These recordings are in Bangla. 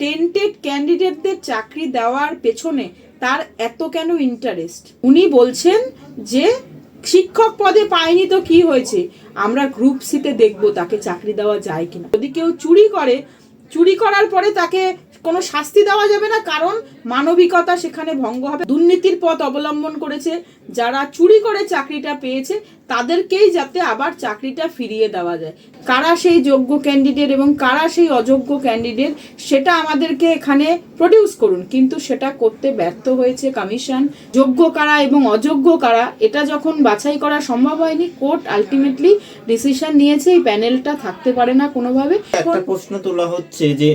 টেন্টেড ক্যান্ডিডেটদের চাকরি দেওয়ার পেছনে তার এত কেন ইন্টারেস্ট উনি বলছেন যে, শিক্ষক পদে পায়নি তো কি হয়েছে? আমরা গ্রুপ সিতে দেখব তাকে চাকরি দেওয়া যায় কিনা। যদি কেউ চুরি করে, চুরি করার পরে তাকে কোনো শাস্তি দেওয়া যাবে না, কারণ মানবিকতা সেখানে ভঙ্গ হবে। দুর্নীতির পথ অবলম্বন করেছে যারা চুরি করে চাকরিটা পেয়েছে, তাদেরকেই যাতে আবার চাকরিটা ফিরিয়ে দেওয়া যায়। কারা সেই যোগ্য ক্যান্ডিডেট এবং কারা সেই অযোগ্য ক্যান্ডিডেট সেটা আমাদেরকে এখানে প্রডিউস করুন। কিন্তু সেটা করতে ব্যর্থ হয়েছে কমিশন যোগ্য কারা এবং অযোগ্য কারা, এটা যখন বাছাই করা সম্ভব হয়নি কোর্ট আলটিমেটলি ডিসিশন নিয়েছে, এই প্যানেলটা থাকতে পারে না কোনোভাবে। একটা প্রশ্ন তোলা হচ্ছে যে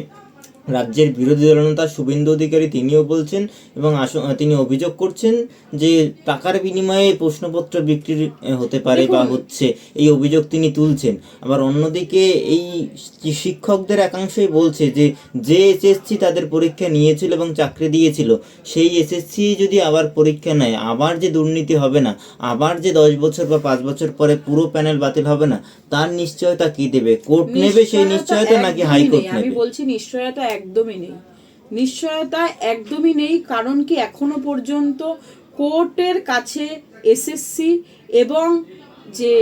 রাজ্যের বিরোধী দলনেতা শুভেন্দু অধিকারী তিনিও বলছেন এবং তিনি অভিযোগ করছেন যে টাকার বিনিময়ে প্রশ্নপত্র বিক্রি হতে পারে বা হচ্ছে এই অভিযোগ তিনি তুলছেন। আবার অন্যদিকে এই শিক্ষকদের একাংশই বলছে যে যে এসএসসি তাদের পরীক্ষা নিয়েছিল এবং চাকরি দিয়েছিল সেই এসএসসি যদি আবার পরীক্ষা নেয় আবার যে দুর্নীতি হবে না আবার যে দশ বছর বা পাঁচ বছর পরে পুরো প্যানেল বাতিল হবে না তার নিশ্চয়তা কি দেবে? কোর্ট নেবে সেই নিশ্চয়তা নাকি হাইকোর্ট। আমি নেবে? বলছি নিশ্চয়তা একদমই নেই। নিশ্চয়তা একদমই নেই, কারণ কি এখনও পর্যন্ত কোর্টের কাছে এসএসসি এবং যে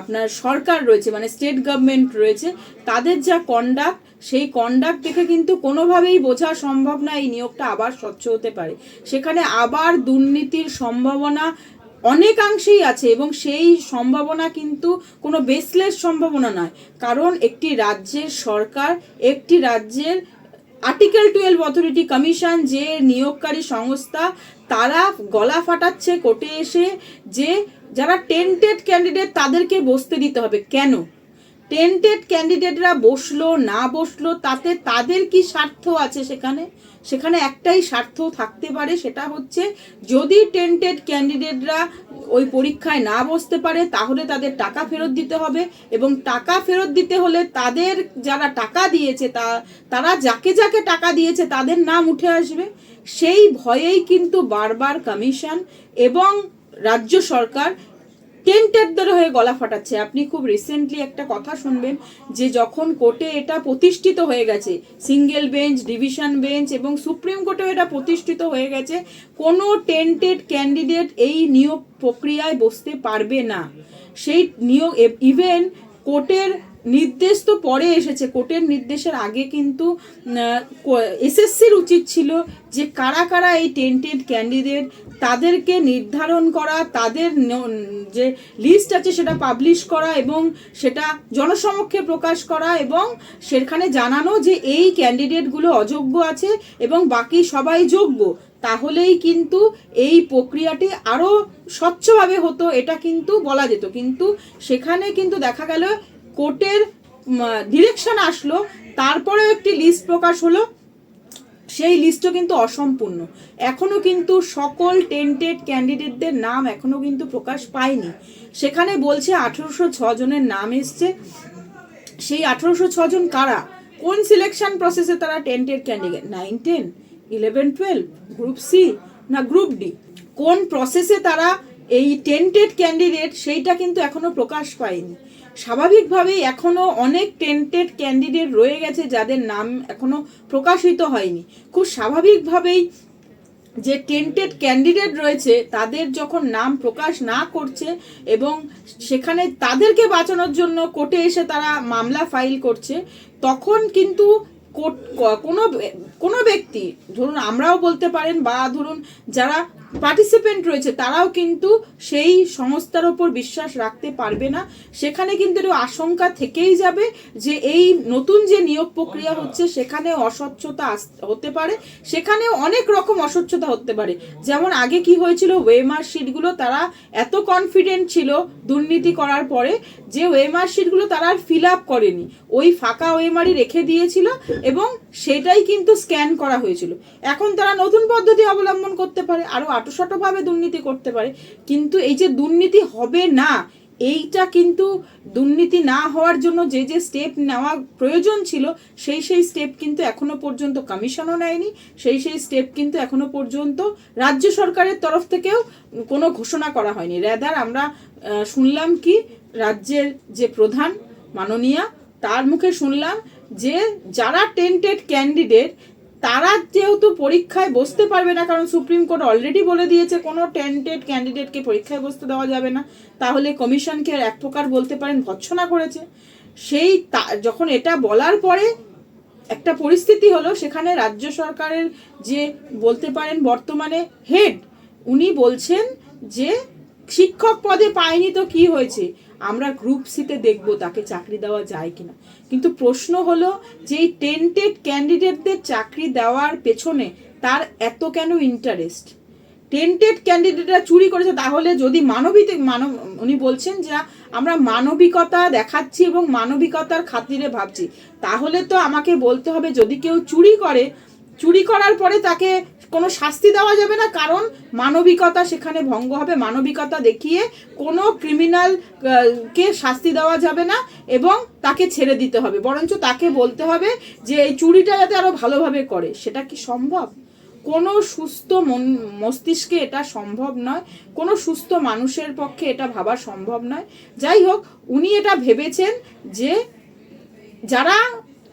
আপনার সরকার রয়েছে মানে স্টেট গভর্নমেন্ট রয়েছে, তাদের যা কন্ডাক্ট সেই কন্ডাক্ট দেখে কিন্তু কোনোভাবেই বোঝা সম্ভব না এই নিয়োগটা আবার স্বচ্ছ হতে পারে। সেখানে আবার দুর্নীতির সম্ভাবনা অনেকাংশেই আছে এবং সেই সম্ভাবনা কিন্তু কোনো বেসলেস সম্ভাবনা নয়। কারণ একটি রাজ্যের সরকার, একটি রাজ্যের আর্টিকেল টুয়েলভ অথরিটি কমিশন যে নিয়োগকারী সংস্থা, তারা গলা ফাটাচ্ছে কোর্টে এসে যে যারা টেন্টেড ক্যান্ডিডেট তাদেরকে বসতে দিতে হবে। কেন? টেন্টেড ক্যান্ডিডেটরা বসল, না বসল, তাতে তাদের কি স্বার্থ আছে সেখানে? সেখানে একটাই স্বার্থ থাকতে পারে, সেটা হচ্ছে যদি টেন্টেড ক্যান্ডিডেটরা ওই পরীক্ষায় না বসতে পারে, তাহলে তাদের টাকা ফেরত দিতে হবে এবং টাকা ফেরত দিতে হলে তাদের যারা টাকা দিয়েছে, তা, তারা যাকে যাকে টাকা দিয়েছে তাদের নাম উঠে আসবে। সেই ভয়েই কিন্তু বারবার কমিশন এবং রাজ্য সরকার টেন্টেডদের হয়ে গলা ফাটাচ্ছে। আপনি খুব রিসেন্টলি একটা কথা শুনবেন যে যখন কোর্টে এটা প্রতিষ্ঠিত হয়ে গেছে সিঙ্গেল বেঞ্চ ডিভিশন বেঞ্চ এবং সুপ্রিম কোর্টেও এটা প্রতিষ্ঠিত হয়ে গেছে, কোনো টেন্টেড ক্যান্ডিডেট এই নিয়োগ প্রক্রিয়ায় বসতে পারবে না। সেই নিয়োগ ইভেন কোর্টের নির্দেশ তো পরে এসেছে, কোর্টের নির্দেশের আগে কিন্তু এসএসসির উচিত ছিল যে কারা কারা এই টেন্টেড ক্যান্ডিডেট তাদেরকে নির্ধারণ করা, তাদের যে লিস্ট আছে সেটা পাবলিশ করা এবং সেটা জনসমক্ষে প্রকাশ করা এবং সেখানে জানানো যে এই ক্যান্ডিডেটগুলো অযোগ্য আছে এবং বাকি সবাই যোগ্য। তাহলেই কিন্তু এই প্রক্রিয়াটি আরও স্বচ্ছভাবে হতো, এটা কিন্তু বলা যেত। কিন্তু সেখানে কিন্তু দেখা গেল কোর্টের ডিরেকশন আসলো, তারপরেও একটি লিস্ট প্রকাশ হলো। সেই লিস্টও কিন্তু অসম্পূর্ণ। এখনও কিন্তু সকল টেন্টেড ক্যান্ডিডেটদের নাম এখনও কিন্তু প্রকাশ পায়নি। সেখানে বলছে আঠেরোশো জনের নাম এসছে। সেই আঠেরোশো জন কারা? কোন সিলেকশন প্রসেসে তারা tainted candidate nine ten eleven twelve group C না গ্রুপ ডি কোন প্রসেসে তারা এই টেন্টেড ক্যান্ডিডেট সেইটা কিন্তু এখনও প্রকাশ পায়নি। স্বাভাবিকভাবেই এখনও অনেক টেন্টেড ক্যান্ডিডেট রয়ে গেছে যাদের নাম এখনও প্রকাশিত হয়নি। খুব স্বাভাবিকভাবেই যে টেন্টেড ক্যান্ডিডেট রয়েছে, তাদের যখন নাম প্রকাশ না করছে এবং সেখানে তাদেরকে বাঁচানোর জন্য কোর্টে এসে তারা মামলা ফাইল করছে, তখন কিন্তু কোনো কোনো ব্যক্তি, ধরুন আমরাও বলতে পারেন বা ধরুন যারা পার্টিসিপেন্ট রয়েছে, তারাও কিন্তু সেই সংস্থার ওপর বিশ্বাস রাখতে পারবে না। সেখানে কিন্তু একটু আশঙ্কা থেকেই যাবে যে এই নতুন যে নিয়োগ প্রক্রিয়া হচ্ছে সেখানে অস্বচ্ছতা হতে পারে। সেখানে অনেক রকম অস্বচ্ছতা হতে পারে। যেমন আগে কি হয়েছিল, ওয়েমার শিটগুলো তারা এত কনফিডেন্ট ছিল দুর্নীতি করার পরে যে ওয়েমার শিটগুলো তারা আর ফিল আপ করেনি। ওই ফাঁকা ওয়েমারই রেখে দিয়েছিল এবং সেটাই কিন্তু স্ক্যান করা হয়েছিল। এখন তারা নতুন পদ্ধতি অবলম্বন করতে পারে আরও আটোসাটোভাবে দুর্নীতি করতে পারে। কিন্তু এই যে দুর্নীতি হবে না, এইটা কিন্তু দুর্নীতি না হওয়ার জন্য যে যে স্টেপ নেওয়া প্রয়োজন ছিল, সেই সেই স্টেপ কিন্তু এখনও পর্যন্ত কমিশনও নেয়নি, সেই সেই স্টেপ কিন্তু এখনও পর্যন্ত রাজ্য সরকারের তরফ থেকেও কোনো ঘোষণা করা হয়নি। রেদার আমরা শুনলাম কি, রাজ্যের যে প্রধান মাননীয়া, তার মুখে শুনলাম যে যারা টেন্টেড ক্যান্ডিডেট তারা যেহেতু পরীক্ষায় বসতে পারবে না, কারণ সুপ্রিম কোর্ট অলরেডি বলে দিয়েছে, কোনো টেন্টেড ক্যান্ডিডেটকে পরীক্ষায় বসতে দেওয়া যাবে না। তাহলে কমিশনকে এক প্রকার বলতে পারেন, ভৎসনা করেছে। সেই যখন এটা বলার পরে একটা পরিস্থিতি হলো, সেখানে রাজ্য সরকারের যে বলতে পারেন বর্তমানে হেড উনি বলছেন যে শিক্ষক পদে পায়নি তো কি হয়েছে? আমরা গ্রুপ সিতে দেখব তাকে চাকরি দেওয়া যায় কিনা। কিন্তু প্রশ্ন হলো যে এই টেন্টেড ক্যান্ডিডেটদের চাকরি দেওয়ার পেছনে তার এত কেন ইন্টারেস্ট টেন্টেড ক্যান্ডিডেটরা চুরি করেছে, তাহলে যদি মানবিক মানব, উনি বলছেন যে আমরা মানবিকতা দেখাচ্ছি এবং মানবিকতার খাতিরে ভাবছি, তাহলে তো আমাকে বলতে হবে যদি কেউ চুরি করে চুরি করার পরে তাকে কোনো শাস্তি দেওয়া যাবে না, কারণ মানবিকতা সেখানে ভঙ্গ হবে। মানবিকতা দেখিয়ে কোনো ক্রিমিনাল কে শাস্তি দেওয়া যাবে না এবং তাকে ছেড়ে দিতে হবে। বরঞ্চ তাকে বলতে হবে যে, এই চুরিটা যাতে আরও ভালোভাবে করে। সেটা কি সম্ভব? কোনো সুস্থ মন, মস্তিষ্কে এটা সম্ভব নয়। কোনো সুস্থ মানুষের পক্ষে এটা ভাবা সম্ভব নয়। যাই হোক, উনি এটা ভেবেছেন যে, যারা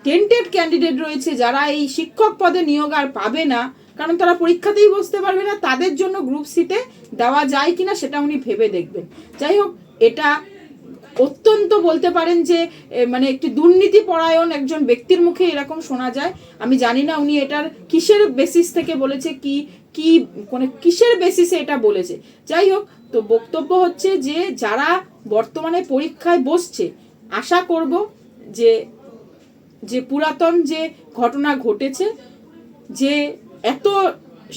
টেন্টেড ক্যান্ডিডেট রয়েছে যারা এই শিক্ষক পদে নিয়োগ আর পাবে না। কারণ তারা পরীক্ষাতেই বসতে পারবে না, তাদের জন্য গ্রুপ সিতে দেওয়া যায় কিনা সেটা উনি ভেবে দেখবেন। যাই হোক, এটা অত্যন্ত বলতে পারেন যে মানে একটি দুর্নীতি পরায়ণ একজন ব্যক্তির মুখে এরকম শোনা যায়। আমি জানি না উনি এটার কিসের বেসিস থেকে বলেছে, কি কি মানে কিসের বেসিসে এটা বলেছে। যাই হোক, তো বক্তব্য হচ্ছে যে, যারা বর্তমানে পরীক্ষায় বসছে, আশা করব যে যে পুরাতন যে ঘটনা ঘটেছে, যে এত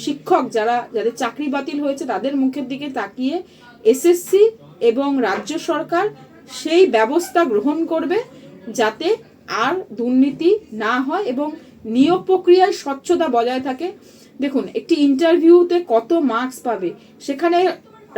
শিক্ষক যারা, যাদের চাকরি বাতিল হয়েছে, তাদের মুখের দিকে তাকিয়ে এসএসসি এবং রাজ্য সরকার সেই ব্যবস্থা গ্রহণ করবে যাতে আর দুর্নীতি না হয় এবং নিয়োগ প্রক্রিয়ায় স্বচ্ছতা বজায় থাকে। দেখুন, একটি ইন্টারভিউতে কত মার্কস পাবে? সেখানে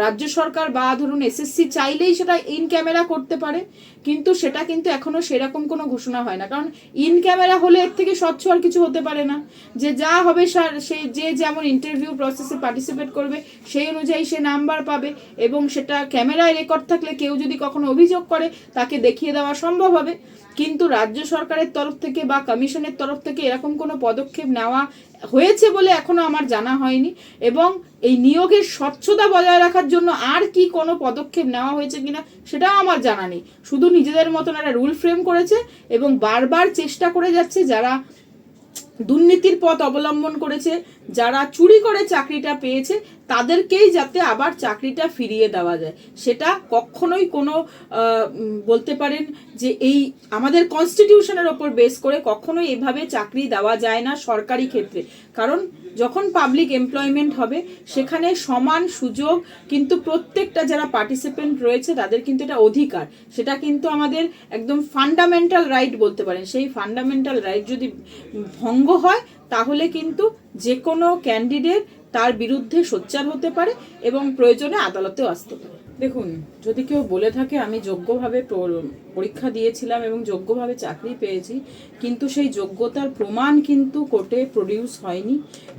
রাজ্য সরকার বা ধরুন এসএসসি চাইলেই সেটা ইন ক্যামেরা করতে পারে, কিন্তু সেটা কিন্তু এখনও সেরকম কোনো ঘোষণা হয় না। কারণ ইন ক্যামেরা হলে এর থেকে স্বচ্ছ আর কিছু হতে পারে না। যে যা হবে সে যে যেমন ইন্টারভিউ প্রসেসে পার্টিসিপেট করবে, সেই অনুযায়ী সে নাম্বার পাবে এবং সেটা ক্যামেরায় রেকর্ড থাকলে কেউ যদি কখনো অভিযোগ করে, তাকে দেখিয়ে দেওয়া সম্ভব হবে। কিন্তু রাজ্য সরকারের তরফ থেকে বা কমিশনের তরফ থেকে এরকম কোনো পদক্ষেপ নেওয়া হয়েছে বলে এখনও আমার জানা হয়নি। এবং এই নিয়োগের স্বচ্ছতা বজায় রাখার জন্য আর কি কোনো পদক্ষেপ নেওয়া হয়েছে কিনা সেটাও আমার জানা নেই। শুধু নিজেদের মতন একটা রুল ফ্রেম করেছে এবং বারবার চেষ্টা করে যাচ্ছে যারা দুর্নীতির পথ অবলম্বন করেছে। যারা চুরি করে চাকরিটা পেয়েছে, তাদেরকেই যাতে আবার চাকরিটা ফিরিয়ে দেওয়া যায়। সেটা কখনোই কোনো বলতে পারেন যে এই আমাদের কনস্টিটিউশনের ওপর বেস করে কখনোই এভাবে চাকরি দেওয়া যায় না সরকারি ক্ষেত্রে। কারণ যখন পাবলিক এমপ্লয়মেন্ট হবে, সেখানে সমান সুযোগ কিন্তু প্রত্যেকটা যারা পার্টিসিপেন্ট রয়েছে, তাদের কিন্তু এটা অধিকার। সেটা কিন্তু আমাদের একদম ফান্ডামেন্টাল রাইট বলতে পারেন। সেই ফান্ডামেন্টাল রাইট যদি ভঙ্গ হয়, তাহলে কিন্তু যে কোনো ক্যান্ডিডেট তার বিরুদ্ধে সোচ্চার হতে পারে এবং প্রয়োজনে আদালতেও আসতে পারে। দেখুন, যদি কেউ বলে থাকে, আমি যোগ্যভাবে পরীক্ষা দিয়েছিলাম এবং যোগ্যভাবে চাকরি পেয়েছি, কিন্তু সেই যোগ্যতার প্রমাণ কিন্তু কোর্টে প্রডিউস হয়নি।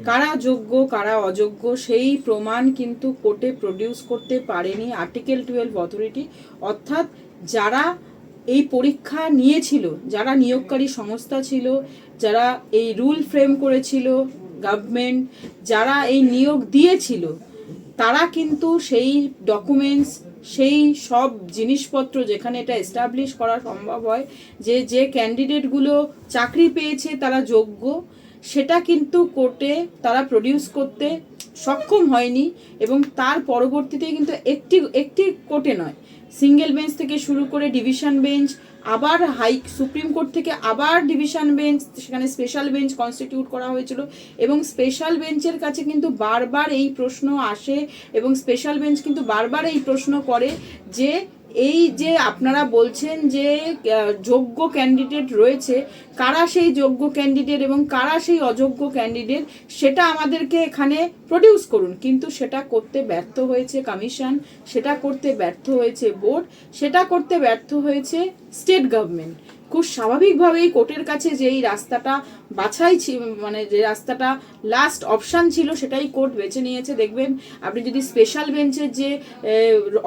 কারা যোগ্য, কারা অযোগ্য, সেই প্রমাণ কিন্তু কোর্টে প্রডিউস করতে পারেনি আর্টিকেল টুয়েলভ অথরিটি অর্থাৎ যারা এই পরীক্ষা নিয়েছিল, যারা নিয়োগকারী সংস্থা ছিল যারা এই রুল ফ্রেম করেছিল গভর্নমেন্ট যারা এই নিয়োগ দিয়েছিল, তারা কিন্তু সেই ডকুমেন্টস সেই সব জিনিসপত্র যেখানে এটা এস্টাবলিশ করা সম্ভব হয়, যে যে ক্যান্ডিডেটগুলো চাকরি পেয়েছে তারা যোগ্য, সেটা কিন্তু কোর্টে তারা প্রডিউস করতে সক্ষম হয়নি এবং তার পরবর্তীতে কিন্তু একটি একটি কোর্টে নয়। সিঙ্গেল বেঞ্চ থেকে শুরু করে ডিভিশন বেঞ্চ আবার হাই সুপ্রিম কোর্ট থেকে আবার ডিভিশন বেঞ্চ, সেখানে স্পেশাল বেঞ্চ কনস্টিটিউট করা হয়েছিল এবং স্পেশাল বেঞ্চের কাছে কিন্তু বারবার এই প্রশ্ন আসে এবং স্পেশাল বেঞ্চ কিন্তু বারবার এই প্রশ্ন করে যে এই যে আপনারা বলছেন যে যোগ্য ক্যান্ডিডেট রয়েছে, কারা সেই যোগ্য ক্যান্ডিডেট এবং কারা সেই অযোগ্য ক্যান্ডিডেট সেটা আমাদেরকে এখানে প্রডিউস করুন। কিন্তু সেটা করতে ব্যর্থ হয়েছে কমিশন সেটা করতে ব্যর্থ হয়েছে বোর্ড সেটা করতে ব্যর্থ হয়েছে স্টেট গভর্নমেন্ট খুব স্বাভাবিকভাবেই কোর্টের কাছে যে এই রাস্তাটা বাছাই মানে যে রাস্তাটা লাস্ট অপশান ছিল সেটাই কোর্ট বেছে নিয়েছে। দেখবেন আপনি যদি স্পেশাল বেঞ্চের যে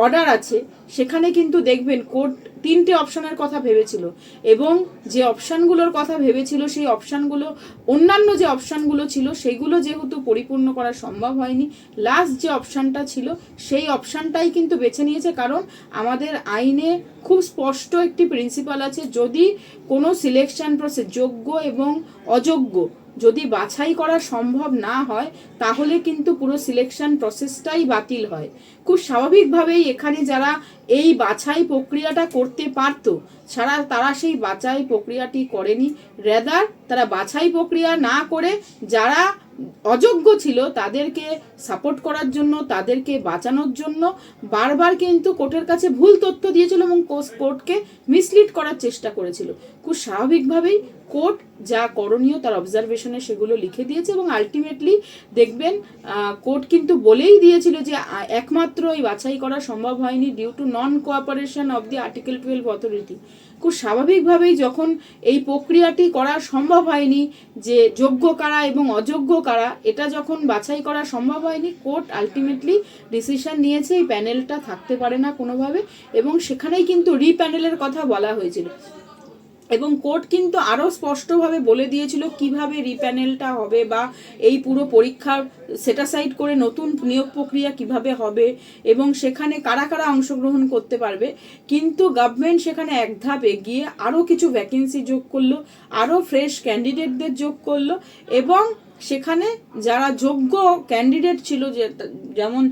অর্ডার আছে, সেখানে কিন্তু দেখবেন কোর্ট তিনটে অপশনের কথা ভেবেছিল এবং যে অপশানগুলোর কথা ভেবেছিল সেই অপশানগুলো, অন্যান্য যে অপশানগুলো ছিল সেগুলো যেহেতু পরিপূর্ণ করা সম্ভব হয়নি লাস্ট যে অপশানটা ছিল সেই অপশানটাই কিন্তু বেছে নিয়েছে কারণ আমাদের আইনে খুব স্পষ্ট একটি প্রিন্সিপাল আছে, যদি কোনো সিলেকশন প্রসেস যোগ্য এবং অযোগ্য যদি বাছাই করা সম্ভব না হয়, তাহলে কিন্তু পুরো সিলেকশন প্রসেসটাই বাতিল হয়। খুব স্বাভাবিকভাবেই এখানে যারা এই বাছাই প্রক্রিয়াটা করতে পারতো ছাড়া তারা সেই বাছাই প্রক্রিয়াটি করেনি। রেদার তারা বাছাই প্রক্রিয়া না করে যারা অযোগ্য ছিল, তাদেরকে সাপোর্ট করার জন্য, তাদেরকে বাঁচানোর জন্য বারবার কিন্তু কোর্টের কাছে ভুল তথ্য দিয়েছিল এবং কোর্টকে মিসলিড করার চেষ্টা করেছিল। খুব স্বাভাবিকভাবেই কোর্ট যা করণীয় তার অবজারভেশনে সেগুলো লিখে দিয়েছে এবং আলটিমেটলি দেখবেন কোর্ট কিন্তু বলেই দিয়েছিল যে একমাত্র এই বাছাই করা সম্ভব হয়নি due to non cooperation of the article twelve authority খুব স্বাভাবিকভাবেই যখন এই প্রক্রিয়াটি করা সম্ভব হয়নি যে যোগ্য কারা এবং অযোগ্য কারা, এটা যখন বাছাই করা সম্ভব হয়নি, কোর্ট আলটিমেটলি ডিসিশন নিয়েছে এই প্যানেলটা থাকতে পারে না কোনোভাবে এবং সেখানেই কিন্তু রিপ্যানেলের কথা বলা হয়েছিল। এবং কোর্ট কিন্তু আরও স্পষ্টভাবে বলে দিয়েছিল কীভাবে রিপ্যানেলটা হবে বা এই পুরো পরীক্ষা সেটাসাইড করে নতুন নিয়োগ প্রক্রিয়া কীভাবে হবে এবং সেখানে কারা কারা অংশগ্রহণ করতে পারবে। কিন্তু গভর্নমেন্ট সেখানে এক ধাপ এগিয়ে আরও কিছু ভ্যাকেন্সি যোগ করল আরও ফ্রেশ ক্যান্ডিডেটদের যোগ করল এবং সেখানে যারা যোগ্য ক্যান্ডিডেট ছিল যেমন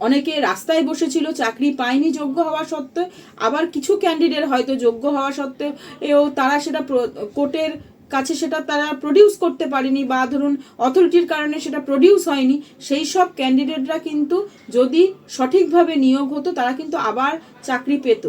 অনেকে রাস্তায় বসেছিল, চাকরি পায়নি যোগ্য হওয়া সত্ত্বেও আবার কিছু ক্যান্ডিডেট হয়তো যোগ্য হওয়া সত্ত্বেও এও তারা সেটা কোর্টের কাছে সেটা তারা প্রডিউস করতে পারেনি বা ধরুন অথরিটির কারণে সেটা প্রডিউস হয়নি, সেই সব ক্যান্ডিডেটরা কিন্তু যদি সঠিকভাবে নিয়োগ হতো, তারা কিন্তু আবার চাকরি পেত।